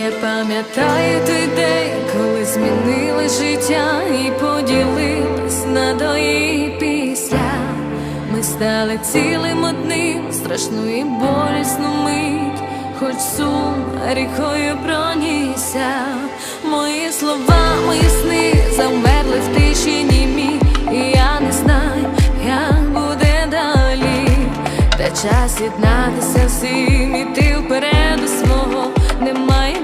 Я пам'ятаю той день, коли змінили життя і поділились на до і після. Ми стали цілим одним, страшну і болісну мить, хоч сум рікою пронісся. Мої слова, мої сни замерли в тиші німі, і я не знаю, як буде далі. Та час єднатися всім іти вперед до свого немає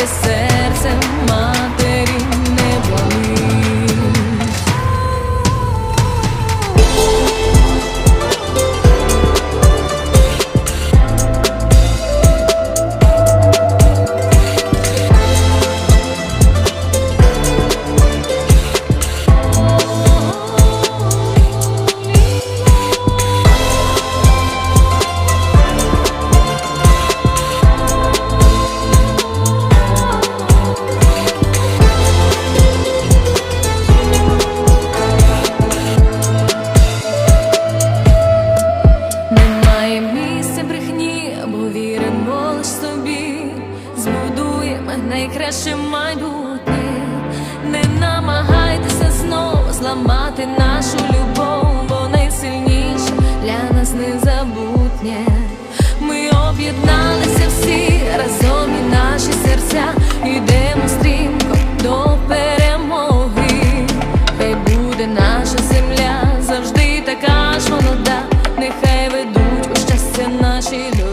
де найкраще майбутнє. Не намагайтеся знову зламати нашу любов, бо найсильніше для нас незабутнє. Ми об'єдналися всі разом і наші серця йдемо стрімко до перемоги. Хай буде наша земля завжди така ж молода, нехай ведуть у щастя наші дороги.